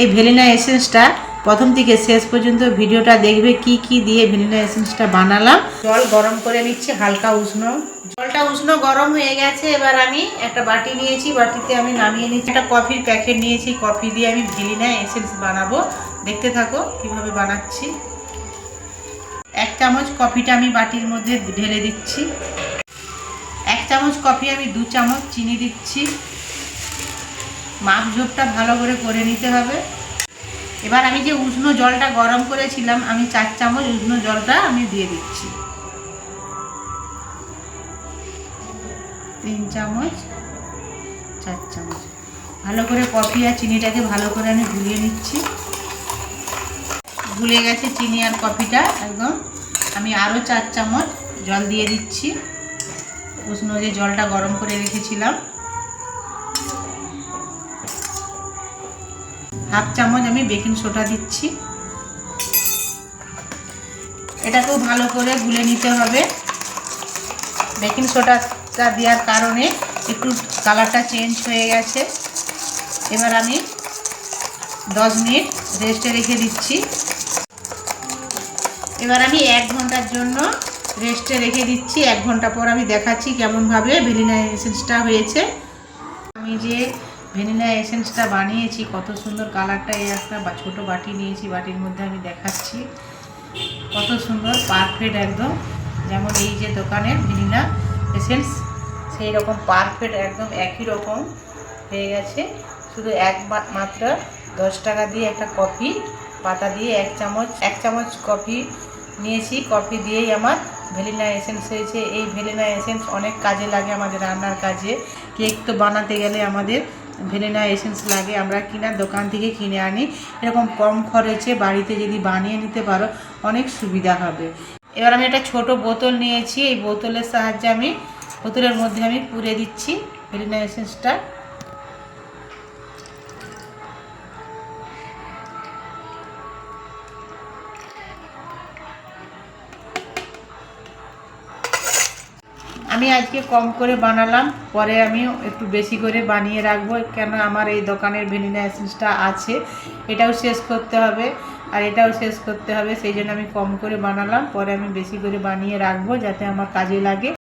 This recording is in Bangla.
এই ভ্যানিলা এসেন্সটা প্রথম থেকে শেষ পর্যন্ত ভিডিওটা দেখবে কি কি দিয়ে ভ্যানিলা এসেন্সটা বানালাম। জল গরম করে নিচ্ছি, হালকা উষ্ণ। জলটা উষ্ণ গরম হয়ে গেছে, এবার আমি একটা বাটি নিয়েছি, বাটিতে আমি নামিয়ে নিচ্ছি। একটা কফির প্যাকেট নিয়েছি, কফি দিয়ে আমি ভেলিনা এসেন্স বানাবো। দেখতে থাকো কীভাবে বানাচ্ছি। এক চামচ কফিটা আমি বাটির মধ্যে ঢেলে দিচ্ছি। এক চামচ কফি আমি দু চামচ চিনি দিচ্ছি। মাপ ঝোপটা ভালো করে করে নিতে হবে। এবার আমি যে উষ্ণ জলটা গরম করেছিলাম, আমি চার চামচ উষ্ণ জলটা আমি দিয়ে দিচ্ছি। তিন চামচ, চার চামচ। ভালো করে কফি আর চিনিটাকে ভালো করে আমি গুলিয়ে নিচ্ছি। গুলে গেছে চিনি আর কফিটা, একদম। আমি আরও চার চামচ জল দিয়ে দিচ্ছি। উষ্ণ যে জলটা গরম করে রেখেছিলাম। হাফ চামচ আমি বেকিং সোডা দিচ্ছি। এটাকেও ভালো করে গুলে নিতে হবে। বেকিং সোডাটা দেওয়ার কারণে একটু কালারটা চেঞ্জ হয়ে গেছে। এবার আমি দশ মিনিট রেস্টে রেখে দিচ্ছি। এবার আমি এক ঘণ্টার জন্য রেস্টে রেখে দিচ্ছি। এক ঘণ্টা পর আমি দেখাচ্ছি কেমনভাবে এসেন্সটা হয়েছে। আমি যে ভ্যানিলা এসেন্সটা বানিয়েছি, কত সুন্দর কালারটা এই একটা ছোট বাটি নিয়েছি, বাটির মধ্যে আমি দেখাচ্ছি। কত সুন্দর পারফেক্ট একদম। যেমন এই যে দোকানের ভ্যানিলা এসেন্স, সেই রকম পারফেক্ট একদম, একই রকম হয়ে গেছে। শুধু এক মাত্র দশ টাকা দিয়ে একটা কফি, পাতা দিয়ে এক চামচ এক চামচ কফি নিয়েছি। কফি দিয়েই আমার ভেলিনা এসেন্স হয়েছে। এই ভেলিনা এসেন্স অনেক কাজে লাগে আমাদের রান্নার কাজে। কেক তো বানাতে গেলে আমাদের ভ্যানিলা এসেন্স লাগে, আমরা কিনা দোকান থেকে কিনে আনি। এরকম কম খরচে বাড়িতে যদি বানিয়ে নিতে পারো, অনেক সুবিধা হবে। এবার আমি একটা ছোট বোতল নিয়েছি, এই বোতলের সাহায্যে আমি, বোতলের মধ্যে আমি পুরে দিচ্ছি ভ্যানিলা এসেন্সটা। আমি আজকে কম করে বানালাম, পরে আমি একটু বেশি করে বানিয়ে রাখব, কেন আমার এই দোকানের ভ্যানিলা এসেন্সটা আছে, এটাও শেষ করতে হবে, আর এটাও শেষ করতে হবে, সেই জন্য আমি কম করে বানালাম, পরে আমি বেশি করে বানিয়ে রাখব, যাতে আমার কাজে লাগে।